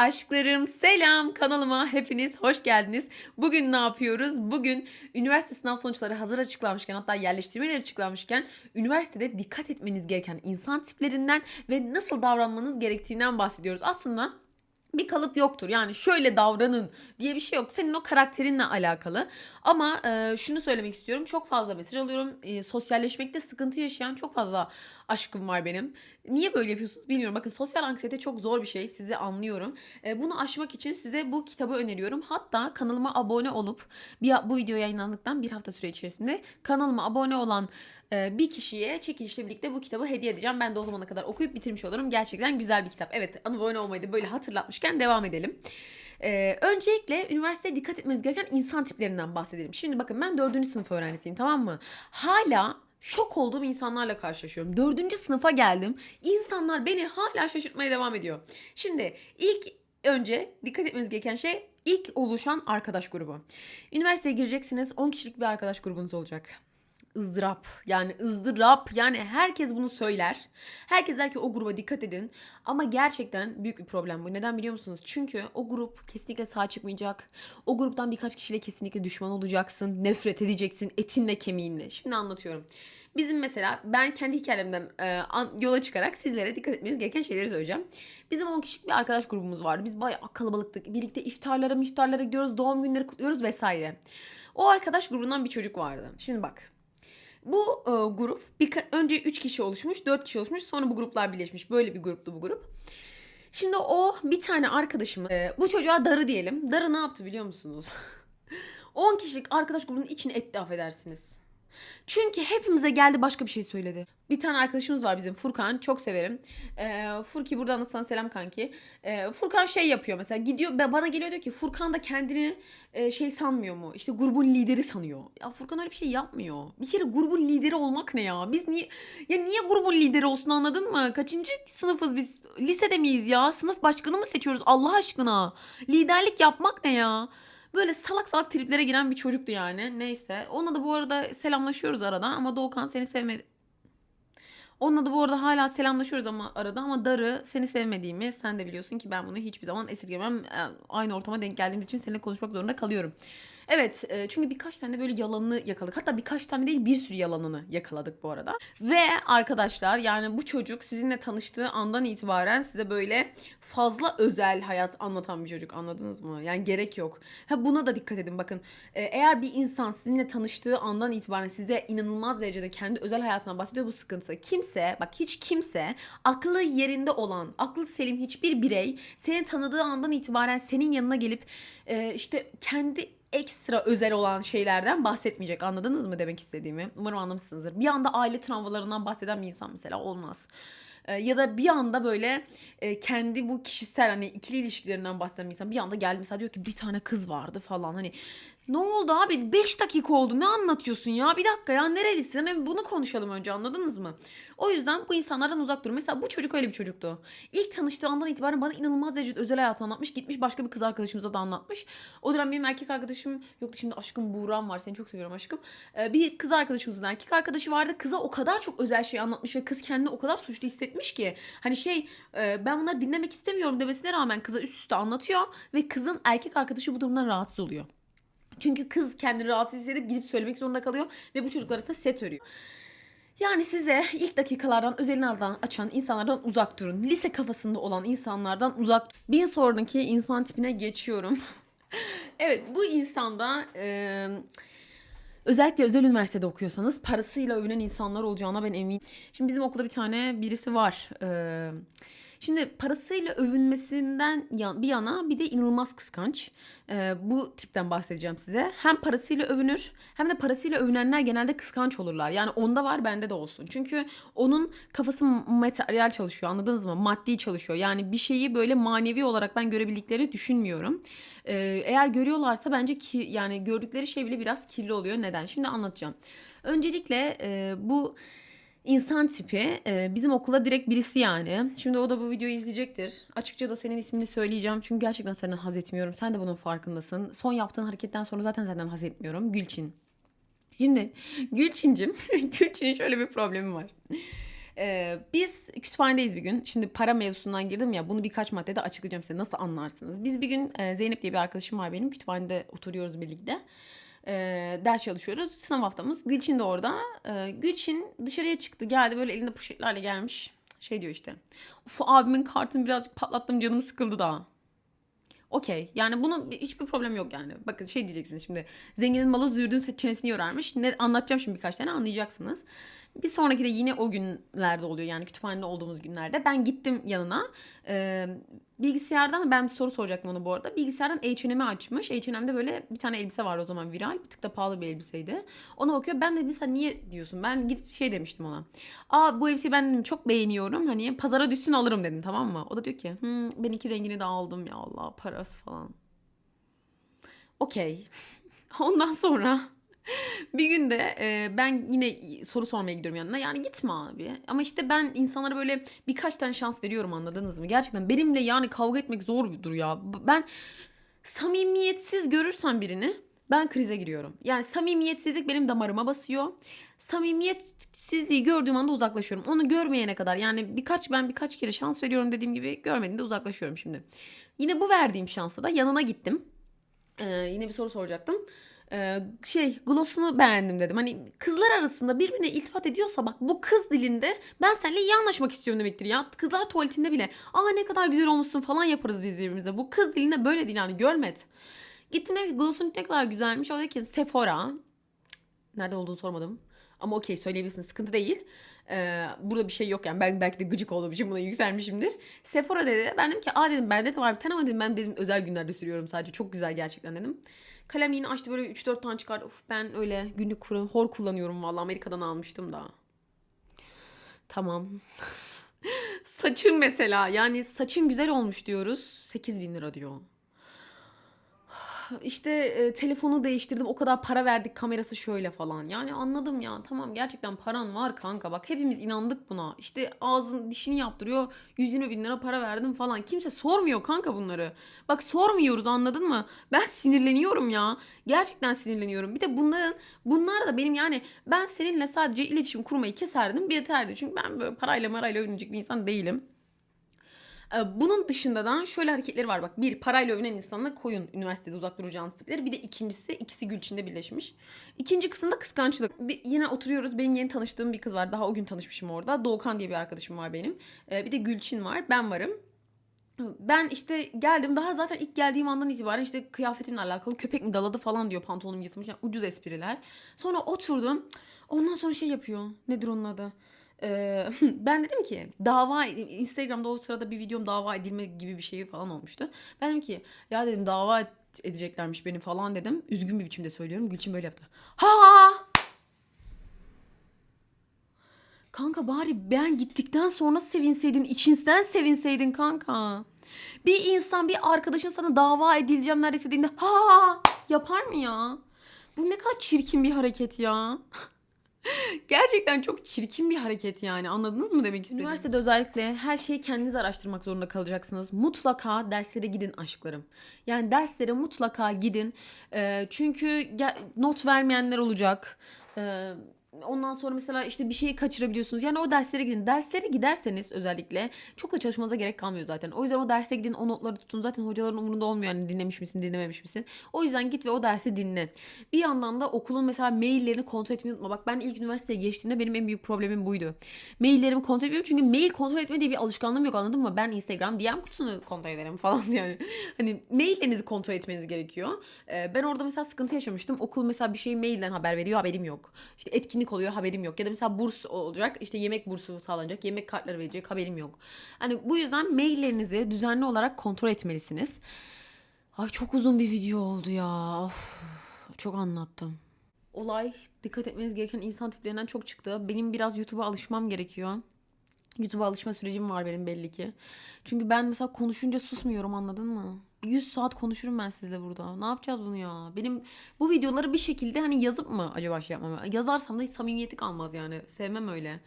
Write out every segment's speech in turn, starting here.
Aşklarım selam kanalıma hepiniz hoş geldiniz. Bugün ne yapıyoruz? Bugün üniversite sınav sonuçları hazır açıklanmışken hatta yerleştirmeler açıklanmışken üniversitede dikkat etmeniz gereken insan tiplerinden ve nasıl davranmanız gerektiğinden bahsediyoruz. Aslında bir kalıp yoktur. Yani şöyle davranın diye bir şey yok. Senin o karakterinle alakalı. Ama e, şunu söylemek istiyorum. Çok fazla mesaj alıyorum. E, sosyalleşmekte sıkıntı yaşayan çok fazla aşkım var benim. Niye böyle yapıyorsunuz bilmiyorum. Bakın sosyal anksiyete çok zor bir şey. Sizi anlıyorum. E, bunu aşmak için size bu kitabı öneriyorum. Hatta kanalıma abone olup bir, bu video yayınlandıktan bir hafta süre içerisinde kanalıma abone olan e, bir kişiye çekilişle birlikte bu kitabı hediye edeceğim. Ben de o zamana kadar okuyup bitirmiş olurum. Gerçekten güzel bir kitap. Evet abone olmayı da böyle hatırlatmışken devam edelim. Ee, öncelikle üniversiteye dikkat etmeniz gereken insan tiplerinden bahsedelim. Şimdi bakın ben dördüncü sınıf öğrencisiyim tamam mı? Hala şok olduğum insanlarla karşılaşıyorum. Dördüncü sınıfa geldim. İnsanlar beni hala şaşırtmaya devam ediyor. Şimdi ilk önce dikkat etmeniz gereken şey ilk oluşan arkadaş grubu. Üniversiteye gireceksiniz 10 kişilik bir arkadaş grubunuz olacak ızdırap. Yani ızdırap. Yani herkes bunu söyler. Herkes der ki o gruba dikkat edin. Ama gerçekten büyük bir problem bu. Neden biliyor musunuz? Çünkü o grup kesinlikle sağ çıkmayacak. O gruptan birkaç kişiyle kesinlikle düşman olacaksın. Nefret edeceksin etinle kemiğinle. Şimdi anlatıyorum. Bizim mesela ben kendi hikayemden e, an, yola çıkarak sizlere dikkat etmeniz gereken şeyleri söyleyeceğim. Bizim 10 kişilik bir arkadaş grubumuz vardı. Biz bayağı kalabalıktık. Birlikte iftarlara iftarlara gidiyoruz. Doğum günleri kutluyoruz vesaire. O arkadaş grubundan bir çocuk vardı. Şimdi bak bu e, grup bir, önce 3 kişi oluşmuş, 4 kişi oluşmuş, sonra bu gruplar birleşmiş. Böyle bir gruptu bu grup. Şimdi o bir tane arkadaşımı, e, bu çocuğa Darı diyelim. Darı ne yaptı biliyor musunuz? 10 kişilik arkadaş grubunun içine etti affedersiniz. Çünkü hepimize geldi başka bir şey söyledi. Bir tane arkadaşımız var bizim Furkan. Çok severim. Ee, Furki buradan da sana selam kanki. Ee, Furkan şey yapıyor mesela gidiyor bana geliyor diyor ki Furkan da kendini e, şey sanmıyor mu? İşte grubun lideri sanıyor. Ya Furkan öyle bir şey yapmıyor. Bir kere grubun lideri olmak ne ya? Biz niye ya niye grubun lideri olsun anladın mı? Kaçıncı sınıfız biz? Lisede miyiz ya? Sınıf başkanı mı seçiyoruz Allah aşkına? Liderlik yapmak ne ya? Böyle salak salak triplere giren bir çocuktu yani. Neyse. Onunla da bu arada selamlaşıyoruz arada ama Doğukan seni sevmedi. Onunla da bu arada hala selamlaşıyoruz ama arada ama Darı seni sevmediğimi sen de biliyorsun ki ben bunu hiçbir zaman esirgemem. E, aynı ortama denk geldiğimiz için seninle konuşmak zorunda kalıyorum. Evet e, çünkü birkaç tane böyle yalanını yakaladık. Hatta birkaç tane değil bir sürü yalanını yakaladık bu arada. Ve arkadaşlar yani bu çocuk sizinle tanıştığı andan itibaren size böyle fazla özel hayat anlatan bir çocuk anladınız mı? Yani gerek yok. Ha buna da dikkat edin bakın. E, eğer bir insan sizinle tanıştığı andan itibaren size inanılmaz derecede kendi özel hayatından bahsediyor bu sıkıntı. Kimse bak hiç kimse aklı yerinde olan, aklı selim hiçbir birey seni tanıdığı andan itibaren senin yanına gelip e, işte kendi ekstra özel olan şeylerden bahsetmeyecek. Anladınız mı demek istediğimi? Umarım anlamışsınızdır. Bir anda aile travmalarından bahseden bir insan mesela olmaz. Ee, ya da bir anda böyle e, kendi bu kişisel hani ikili ilişkilerinden bahseden bir insan bir anda geldi mesela diyor ki bir tane kız vardı falan hani ne oldu abi 5 dakika oldu ne anlatıyorsun ya bir dakika ya nerelisin hani bunu konuşalım önce anladınız mı? O yüzden bu insanlardan uzak durun. Mesela bu çocuk öyle bir çocuktu. İlk tanıştığı andan itibaren bana inanılmaz derecede özel hayatını anlatmış. Gitmiş başka bir kız arkadaşımıza da anlatmış. O dönem benim erkek arkadaşım yoktu şimdi aşkım Buğra'm var. Seni çok seviyorum aşkım. Ee, bir kız arkadaşımızın erkek arkadaşı vardı. Kıza o kadar çok özel şey anlatmış ve kız kendini o kadar suçlu hissetmiş ki. Hani şey e, ben bunları dinlemek istemiyorum demesine rağmen kıza üst üste anlatıyor. Ve kızın erkek arkadaşı bu durumdan rahatsız oluyor. Çünkü kız kendini rahatsız hissedip gidip söylemek zorunda kalıyor ve bu çocuklar arasında set örüyor. Yani size ilk dakikalardan özelini aldan açan insanlardan uzak durun. Lise kafasında olan insanlardan uzak Bir sonraki insan tipine geçiyorum. evet bu insanda e, özellikle özel üniversitede okuyorsanız parasıyla övünen insanlar olacağına ben eminim. Şimdi bizim okulda bir tane birisi var. Eee Şimdi parasıyla övünmesinden bir yana bir de inanılmaz kıskanç. Ee, bu tipten bahsedeceğim size. Hem parasıyla övünür hem de parasıyla övünenler genelde kıskanç olurlar. Yani onda var bende de olsun. Çünkü onun kafası materyal çalışıyor anladınız mı? Maddi çalışıyor. Yani bir şeyi böyle manevi olarak ben görebildikleri düşünmüyorum. Ee, eğer görüyorlarsa bence ki yani gördükleri şey bile biraz kirli oluyor. Neden? Şimdi anlatacağım. Öncelikle e, bu insan tipi e, bizim okula direkt birisi yani. Şimdi o da bu videoyu izleyecektir. Açıkça da senin ismini söyleyeceğim. Çünkü gerçekten senden haz etmiyorum. Sen de bunun farkındasın. Son yaptığın hareketten sonra zaten senden haz etmiyorum. Gülçin. Şimdi Gülçin'cim, Gülçin'in şöyle bir problemi var. Ee, biz kütüphanedeyiz bir gün. Şimdi para mevzusundan girdim ya bunu birkaç maddede açıklayacağım size nasıl anlarsınız. Biz bir gün e, Zeynep diye bir arkadaşım var benim. Kütüphanede oturuyoruz birlikte. Ee, ders çalışıyoruz. Sınav haftamız. Gülçin de orada. Ee, Gülçin dışarıya çıktı geldi böyle elinde poşetlerle gelmiş. Şey diyor işte. Uf abimin kartını birazcık patlattım canım sıkıldı daha. Okey. Yani bunun bir- hiçbir problem yok yani. Bakın şey diyeceksiniz şimdi. Zenginin malı zürdün çenesini yorarmış. Ne anlatacağım şimdi birkaç tane anlayacaksınız. Bir sonraki de yine o günlerde oluyor. Yani kütüphanede olduğumuz günlerde. Ben gittim yanına. Ee, bilgisayardan ben bir soru soracaktım ona bu arada. Bilgisayardan H&M'i açmış. H&M'de böyle bir tane elbise var o zaman viral. Bir tık da pahalı bir elbiseydi. Ona bakıyor. Ben de mesela niye diyorsun? Ben gidip şey demiştim ona. Aa bu elbiseyi ben çok beğeniyorum. Hani pazara düşsün alırım dedim tamam mı? O da diyor ki "Hmm, ben iki rengini de aldım ya Allah parası falan. Okey. Ondan sonra bir gün de e, ben yine soru sormaya gidiyorum yanına. Yani gitme abi. Ama işte ben insanlara böyle birkaç tane şans veriyorum anladınız mı? Gerçekten benimle yani kavga etmek zordur ya. B- Ben samimiyetsiz görürsem birini ben krize giriyorum. Yani samimiyetsizlik benim damarıma basıyor. Samimiyetsizliği gördüğüm anda uzaklaşıyorum. Onu görmeyene kadar yani birkaç ben birkaç kere şans veriyorum dediğim gibi görmediğimde uzaklaşıyorum şimdi. Yine bu verdiğim şansa da yanına gittim. Ee, yine bir soru soracaktım. Ee, şey glossunu beğendim dedim. Hani kızlar arasında birbirine iltifat ediyorsa bak bu kız dilinde ben seninle iyi anlaşmak istiyorum demektir ya. Kızlar tuvaletinde bile aa ne kadar güzel olmuşsun falan yaparız biz birbirimize. Bu kız dilinde böyle değil yani görmet. Gittim dedim ki glossun ne kadar güzelmiş. O ki Sephora. Nerede olduğunu sormadım. Ama okey söyleyebilirsin sıkıntı değil. Ee, burada bir şey yok yani ben belki de gıcık olduğum için buna yükselmişimdir. Sephora dedi. Ben dedim ki aa dedim bende de var bir tane ama dedim ben dedim özel günlerde sürüyorum sadece çok güzel gerçekten dedim. Kalem yine açtı böyle 3-4 tane çıkardı. Of ben öyle günlük kuru, hor kullanıyorum vallahi Amerika'dan almıştım da. Tamam. Saçın mesela yani saçın güzel olmuş diyoruz. 8 bin lira diyor. İşte e, telefonu değiştirdim o kadar para verdik kamerası şöyle falan. Yani anladım ya tamam gerçekten paran var kanka bak hepimiz inandık buna. İşte ağzın dişini yaptırıyor 120 bin lira para verdim falan. Kimse sormuyor kanka bunları. Bak sormuyoruz anladın mı? Ben sinirleniyorum ya. Gerçekten sinirleniyorum. Bir de bunların bunlar da benim yani ben seninle sadece iletişim kurmayı keserdim bir yeterdi. Çünkü ben böyle parayla marayla oynayacak bir insan değilim. Ee, Bunun dışında da şöyle hareketleri var bak. Bir parayla övünen insanla koyun üniversitede uzak duracağınız tipleri. Bir de ikincisi ikisi Gülçin'de birleşmiş. İkinci kısımda kıskançlık. Bir, yine oturuyoruz. Benim yeni tanıştığım bir kız var. Daha o gün tanışmışım orada. Doğukan diye bir arkadaşım var benim. Ee, bir de Gülçin var. Ben varım. Ben işte geldim daha zaten ilk geldiğim andan itibaren işte kıyafetimle alakalı köpek mi daladı falan diyor pantolonum yırtılmış. Yani ucuz espriler. Sonra oturdum. Ondan sonra şey yapıyor. Nedir onun adı? Ben dedim ki dava Instagram'da o sırada bir videom dava edilme gibi bir şey falan olmuştu. Ben dedim ki ya dedim dava edeceklermiş beni falan dedim. Üzgün bir biçimde söylüyorum. Gülçin böyle yaptı. Ha! Kanka bari ben gittikten sonra sevinseydin, içinden sevinseydin kanka. Bir insan bir arkadaşın sana dava edileceğim neredeyse dediğinde ha yapar mı ya? Bu ne kadar çirkin bir hareket ya. Gerçekten çok çirkin bir hareket yani. Anladınız mı demek istediğimi? Üniversitede özellikle her şeyi kendiniz araştırmak zorunda kalacaksınız. Mutlaka derslere gidin aşklarım. Yani derslere mutlaka gidin. Ee, çünkü not vermeyenler olacak. Ee, Ondan sonra mesela işte bir şeyi kaçırabiliyorsunuz. Yani o derslere gidin. Derslere giderseniz özellikle çok da çalışmanıza gerek kalmıyor zaten. O yüzden o derse gidin, o notları tutun. Zaten hocaların umurunda olmuyor yani dinlemiş misin, dinlememiş misin. O yüzden git ve o dersi dinle. Bir yandan da okulun mesela maillerini kontrol etmeyi unutma. Bak ben ilk üniversiteye geçtiğimde benim en büyük problemim buydu. Maillerimi kontrol etmiyorum çünkü mail kontrol etme diye bir alışkanlığım yok anladın mı? Ben Instagram DM kutusunu kontrol ederim falan yani. Hani maillerinizi kontrol etmeniz gerekiyor. Ee, ben orada mesela sıkıntı yaşamıştım. Okul mesela bir şeyi mailden haber veriyor haberim yok. İşte etkinlik oluyor haberim yok. Ya da mesela burs olacak işte yemek bursu sağlanacak. Yemek kartları verecek haberim yok. Hani bu yüzden maillerinizi düzenli olarak kontrol etmelisiniz. Ay çok uzun bir video oldu ya. Of, çok anlattım. Olay dikkat etmeniz gereken insan tiplerinden çok çıktı. Benim biraz YouTube'a alışmam gerekiyor. YouTube'a alışma sürecim var benim belli ki. Çünkü ben mesela konuşunca susmuyorum anladın mı? 100 saat konuşurum ben sizle burada. Ne yapacağız bunu ya? Benim bu videoları bir şekilde hani yazıp mı acaba şey yapmam? Yazarsam da hiç samimiyeti kalmaz yani. Sevmem öyle.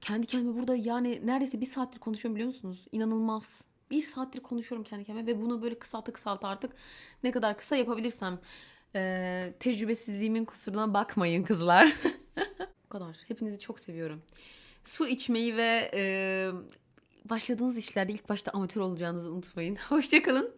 Kendi kendime burada yani neredeyse bir saattir konuşuyorum biliyor musunuz? İnanılmaz. Bir saattir konuşuyorum kendi kendime ve bunu böyle kısalta kısalta artık ne kadar kısa yapabilirsem. Ee, tecrübesizliğimin kusuruna bakmayın kızlar. Bu kadar. Hepinizi çok seviyorum. Su içmeyi ve e, başladığınız işlerde ilk başta amatör olacağınızı unutmayın. Hoşçakalın.